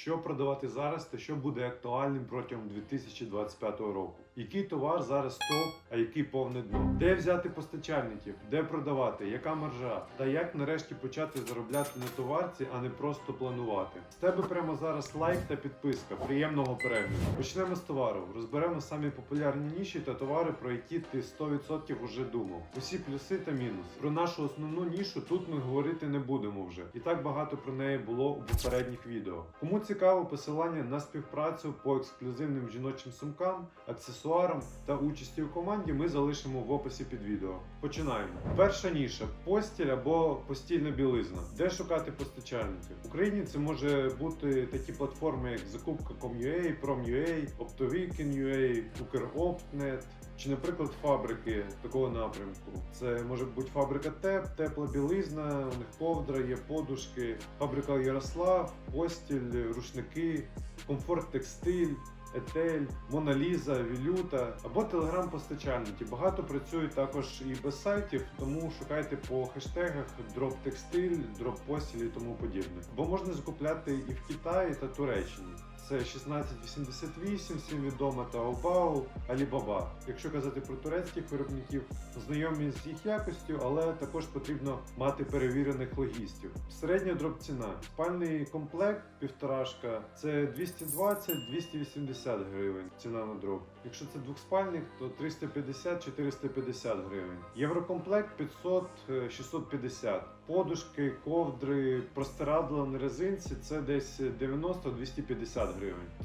що продавати зараз та що буде актуальним протягом 2025 року. Який товар зараз топ, а який повне дно? Де взяти постачальників, де продавати, яка маржа, та як нарешті почати заробляти на товарці, а не просто планувати. З тебе прямо зараз лайк та підписка. Приємного перегляду. Почнемо з товару. Розберемо самі популярні ніші та товари, про які ти 100% вже думав. Усі плюси та мінуси. Про нашу основну нішу тут ми говорити не будемо вже. І так багато про неї було у попередніх відео. Кому цікаво посилання на співпрацю по ексклюзивним жіночим сумкам, аксесуарам та участі у команді ми залишимо в описі під відео. Починаємо. Перша ніша постіль або постільна білизна. Де шукати постачальників? В Україні це може бути такі платформи, як закупка.com.ua, Prom.ua, Optoweekend.ua, Ukr.Optnet, чи, наприклад, фабрики такого напрямку. Це може бути фабрика ТЕП, тепла білизна, у них ковдра, є подушки, фабрика Ярослав, постіль, рушники, комфорт текстиль. Етель, Моналіза, Вілюта або телеграм-постачальники. Багато працюють також і без сайтів, тому шукайте по хештегах дроп текстиль, дроп постіль і тому подібне. Бо можна закупляти і в Китаї та Туреччині. Це 1688, всім відома Taobao, Alibaba. Якщо казати про турецьких виробників, знайомі з їх якостю, але також потрібно мати перевірених логістів. Середня дроп ціна. Спальний комплект півторашка це 220-280 гривень. Ціна на дроп. Якщо це двохспальник, то 350-450 гривень. Єврокомплект 500-650. Подушки, ковдри, простирадла на резинці це десь 90-250 гривень.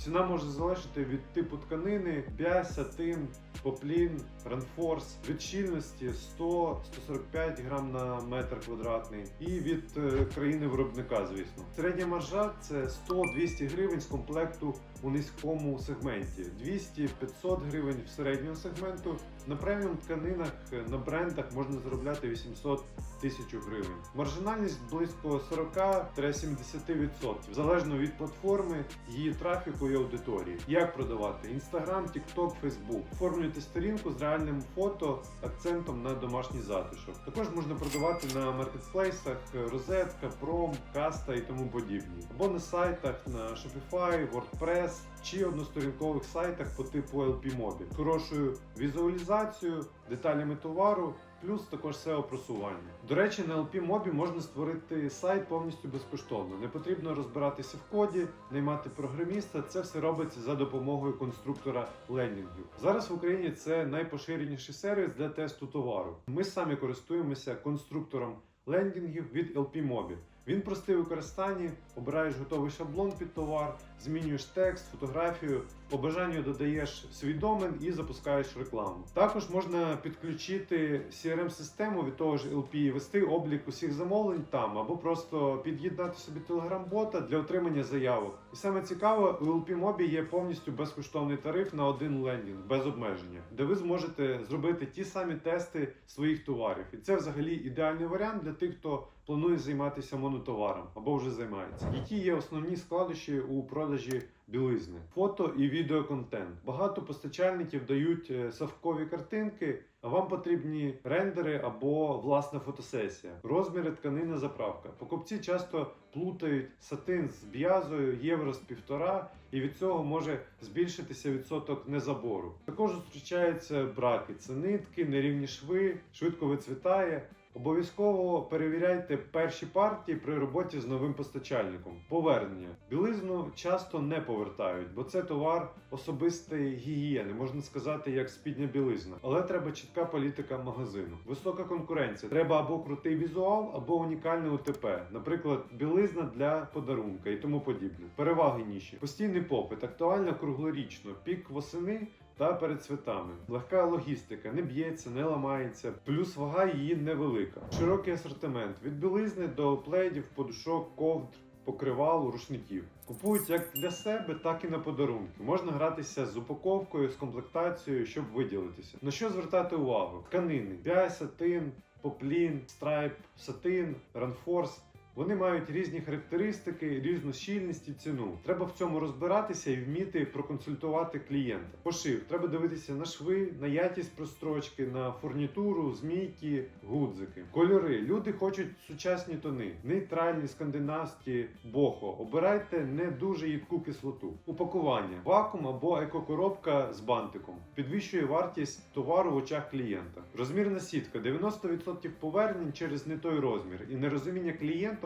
Ціна може залежати від типу тканини, бязь, сатин, поплін, ранфорс, від щільності 100-145 грам на метр квадратний. І від е, країни виробника, звісно. Середня маржа це 100-200 гривень з комплекту у низькому сегменті, 200-500 гривень в середнього сегменту. На преміум тканинах на брендах можна заробляти 800 тисяч гривень. Маржинальність близько 40-70%, залежно від платформи, її трафіку і аудиторії. Як продавати? Інстаграм, TikTok, Facebook. Оформлюйте сторінку з реальним фото, акцентом на домашній затишок. Також можна продавати на маркетплейсах Розетка, Пром, Каста і тому подібні. Або на сайтах на Shopify, WordPress чи односторінкових сайтах по типу LP-Mobi. З Хорошою візуалізацією, деталями товару. Плюс також SEO просування. До речі, на LP Mobi можна створити сайт повністю безкоштовно. Не потрібно розбиратися в коді, наймати програміста. Це все робиться за допомогою конструктора лендінгів. Зараз в Україні це найпоширеніший сервіс для тесту товару. Ми самі користуємося конструктором лендінгів від LP Mobi. Він простий у використанні, обираєш готовий шаблон під товар, змінюєш текст, фотографію, по бажанню додаєш свій і запускаєш рекламу. Також можна підключити CRM-систему від того ж LP вести облік усіх замовлень там, або просто під'єднати собі телеграм-бота для отримання заявок. І саме цікаве, у LP Mobi є повністю безкоштовний тариф на один лендінг без обмеження, де ви зможете зробити ті самі тести своїх товарів. І це взагалі ідеальний варіант для тих, хто планує займатися монотоваром або вже займається. Які є основні складощі у продажі білизни? Фото і відеоконтент. Багато постачальників дають е, савкові картинки, а вам потрібні рендери або власна фотосесія. Розміри тканини заправка. Покупці часто плутають сатин з б'язою, євро з півтора, і від цього може збільшитися відсоток незабору. Також зустрічаються браки. Це нитки, нерівні шви, швидко вицвітає. Обов'язково перевіряйте перші партії при роботі з новим постачальником. Повернення. Білизну часто не повертають, бо це товар особистої гігієни, можна сказати, як спідня білизна. Але треба чітка політика магазину. Висока конкуренція. Треба або крутий візуал, або унікальне УТП, наприклад, білизна для подарунка і тому подібне. Переваги ніші. Постійний попит, актуально круглорічно, пік восени та перед святами. Легка логістика, не б'ється, не ламається, плюс вага її невелика. Широкий асортимент від білизни до пледів, подушок, ковдр. Покривал, рушників купують як для себе, так і на подарунки. Можна гратися з упаковкою, з комплектацією, щоб виділитися. На що звертати увагу? Тканини, бязь, сатин, поплін, страйп, сатин, ранфорс. Вони мають різні характеристики, різну щільність і ціну. Треба в цьому розбиратися і вміти проконсультувати клієнта. Пошив, треба дивитися на шви, на якість прострочки, на фурнітуру, змійки, гудзики. Кольори. Люди хочуть сучасні тони, нейтральні, скандинавські, бохо. Обирайте не дуже їдку кислоту. Упакування, вакуум або екокоробка з бантиком. Підвищує вартість товару в очах клієнта. Розмірна сітка 90% повернень через не той розмір і нерозуміння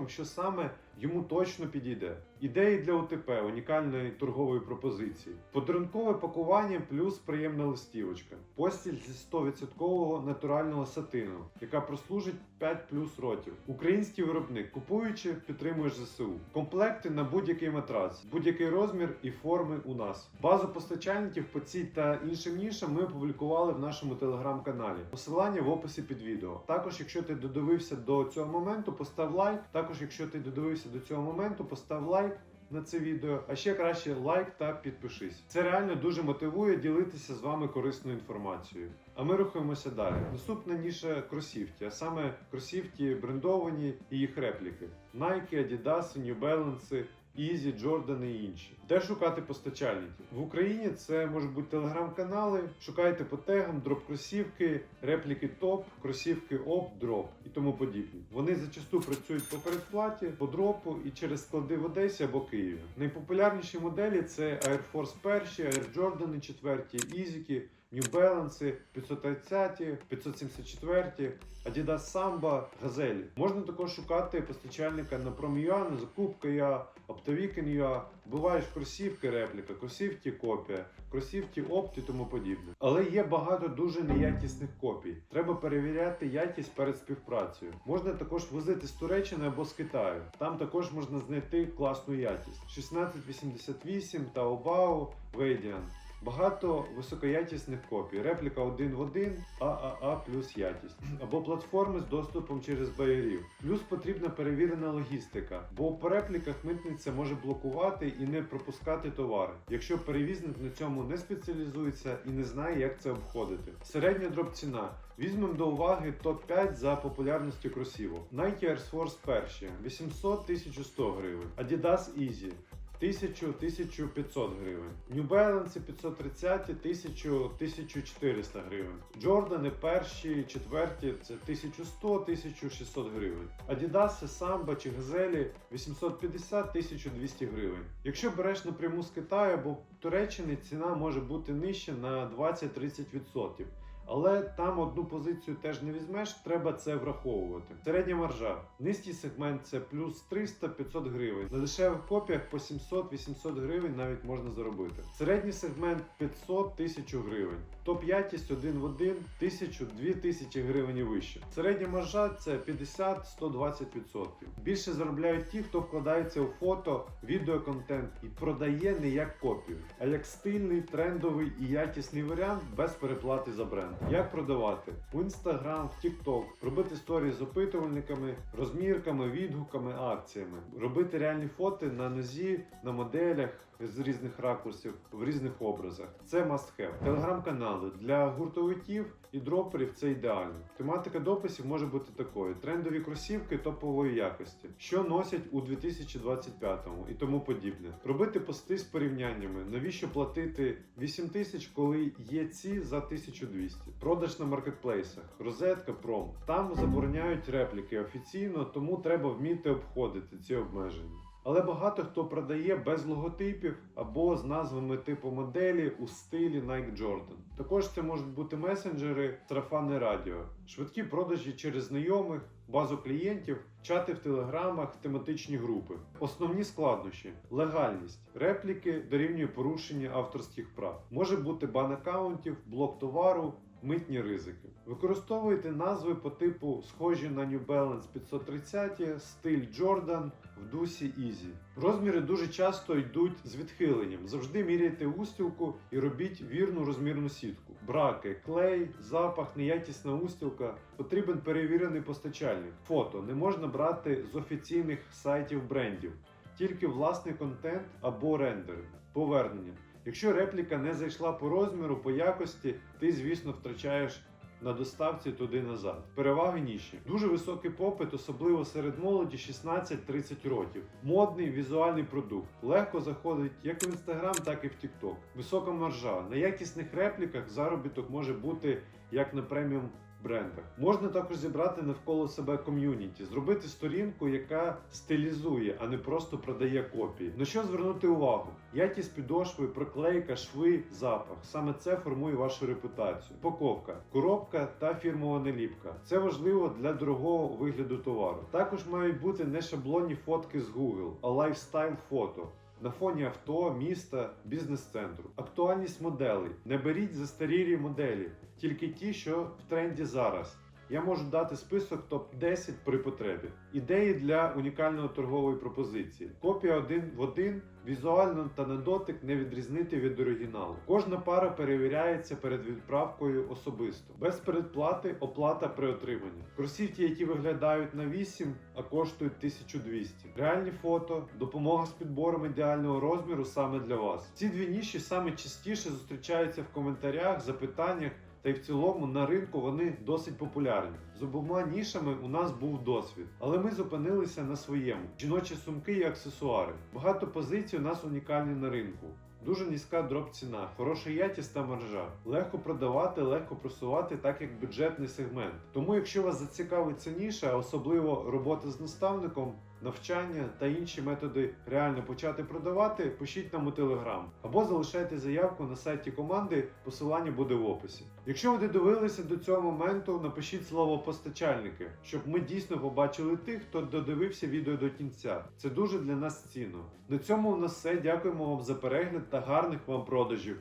що саме йому точно підійде. Ідеї для ОТП, унікальної торгової пропозиції. Подарункове пакування плюс приємна листівочка. Постіль зі 100% натурального сатину, яка прослужить 5 плюс років. Український виробник, купуючи, підтримуєш ЗСУ. Комплекти на будь-який матрац, будь-який розмір і форми у нас. Базу постачальників по цій та іншим нішам ми опублікували в нашому телеграм-каналі. Посилання в описі під відео. Також, якщо ти додивився до цього моменту, постав лайк. Також, якщо ти додивився до цього моменту, постав лайк. На це відео, а ще краще лайк та підпишись. Це реально дуже мотивує ділитися з вами корисною інформацією. А ми рухаємося далі. Наступна ніша кросівки, а саме кросівки брендовані і їх репліки: Nike, Adidas, New Balance, Easy, Jordan і інші. Де шукати постачальників? В Україні це можуть бути телеграм-канали. Шукайте по тегам, дроп кросівки, репліки топ, кросівки оп, дроп і тому подібні. Вони зачасту працюють по передплаті, по дропу і через склади в Одесі або Києві. Найпопулярніші моделі це Air Force перші, Air Jordan 4, Ізіки, New Balance, 530, 574, Adidas Samba, Газелі. Можна також шукати постачальника на Prom.ua, на Закупка.ua, Оптовікен.ua. Буваєш кросівки репліка, кросівки копія, кросівки опт і тому подібне. Але є багато дуже неякісних копій. Треба перевіряти якість перед співпрацею. Можна також возити з Туреччини або з Китаю. Там також можна знайти класну якість. 1688 та обау Vadian. Багато високоякісних копій, репліка один в один, ААА плюс якість, або платформи з доступом через байерів. Плюс потрібна перевірена логістика, бо по репліках митниця може блокувати і не пропускати товари, якщо перевізник на цьому не спеціалізується і не знає, як це обходити. Середня дроп ціна. Візьмемо до уваги топ-5 за популярністю кросівок. Nike Air Force перші 800-1100 гривень, Adidas Easy 1000-1500 гривень. New Balance 530 1000-1400 гривень. Джордани перші, четверті це 1100-1600 гривень. Adidas, Samba чи Газелі 850-1200 гривень. Якщо береш напряму з Китаю або Туреччини, ціна може бути нижча на 20-30%. Але там одну позицію теж не візьмеш, треба це враховувати. Середня маржа. Низький сегмент це плюс 300-500 гривень. На дешевих копіях по 700-800 гривень навіть можна заробити. Середній сегмент 500-1000 гривень. Топ-якість один в один 1000-2000 гривень і вище. Середня маржа це 50-120%. Більше заробляють ті, хто вкладається у фото, відеоконтент і продає не як копію, а як стильний, трендовий і якісний варіант без переплати за бренд. Як продавати? в Instagram, в TikTok, робити сторі з опитувальниками, розмірками, відгуками, акціями, робити реальні фото на нозі, на моделях з різних ракурсів, в різних образах. Це must have. Телеграм-канали для гуртовиків і дроперів це ідеально. Тематика дописів може бути такою: трендові кросівки топової якості, що носять у 2025-му і тому подібне. Робити пости з порівняннями. Навіщо платити 8 тисяч, коли є ці за 1200? Продаж на маркетплейсах, розетка, пром. Там забороняють репліки офіційно, тому треба вміти обходити ці обмеження. Але багато хто продає без логотипів або з назвами типу моделі у стилі Nike Jordan. Також це можуть бути месенджери, сарафанне радіо, швидкі продажі через знайомих, базу клієнтів, чати в телеграмах, тематичні групи. Основні складнощі: легальність, репліки дорівнює порушення авторських прав. Може бути бан акаунтів, блок товару. Митні ризики. Використовуйте назви по типу схожі на New Balance 530, стиль Jordan в дусі Easy. Розміри дуже часто йдуть з відхиленням. Завжди міряйте устілку і робіть вірну розмірну сітку. Браки, клей, запах, неякісна устілка. Потрібен перевірений постачальник. Фото не можна брати з офіційних сайтів брендів, тільки власний контент або рендери. Повернення. Якщо репліка не зайшла по розміру, по якості, ти, звісно, втрачаєш на доставці туди назад. Переваги ніші. Дуже високий попит, особливо серед молоді 16-30 років. Модний візуальний продукт. Легко заходить як в інстаграм, так і в TikTok. Висока маржа. На якісних репліках заробіток може бути як на преміум брендах. Можна також зібрати навколо себе ком'юніті, зробити сторінку, яка стилізує, а не просто продає копії. На що звернути увагу? Якість підошви, проклейка, шви, запах. Саме це формує вашу репутацію. Упаковка, коробка та фірмова наліпка. Це важливо для дорогого вигляду товару. Також мають бути не шаблонні фотки з Google, а лайфстайл фото. На фоні авто, міста, бізнес-центру. Актуальність моделей. Не беріть застарілі моделі, тільки ті, що в тренді зараз. Я можу дати список топ-10 при потребі. Ідеї для унікальної торгової пропозиції. Копія один в один, візуально та на дотик не відрізнити від оригіналу. Кожна пара перевіряється перед відправкою особисто. Без передплати оплата при отриманні. Кросівки, які виглядають на 8, а коштують 1200. Реальні фото, допомога з підбором ідеального розміру саме для вас. Ці дві ніші саме частіше зустрічаються в коментарях, запитаннях. Та й в цілому на ринку вони досить популярні. З обома нішами у нас був досвід, але ми зупинилися на своєму: жіночі сумки і аксесуари. Багато позицій у нас унікальні на ринку. Дуже низька дроп ціна, хороша якість та маржа. Легко продавати, легко просувати, так як бюджетний сегмент. Тому, якщо вас зацікавить це ніша, особливо робота з наставником, навчання та інші методи реально почати продавати, пишіть нам у телеграм або залишайте заявку на сайті команди. Посилання буде в описі. Якщо ви додивилися до цього моменту, напишіть слово постачальники, щоб ми дійсно побачили тих, хто додивився відео до кінця. Це дуже для нас цінно. На цьому у нас все. Дякуємо вам за перегляд та гарних вам продажів.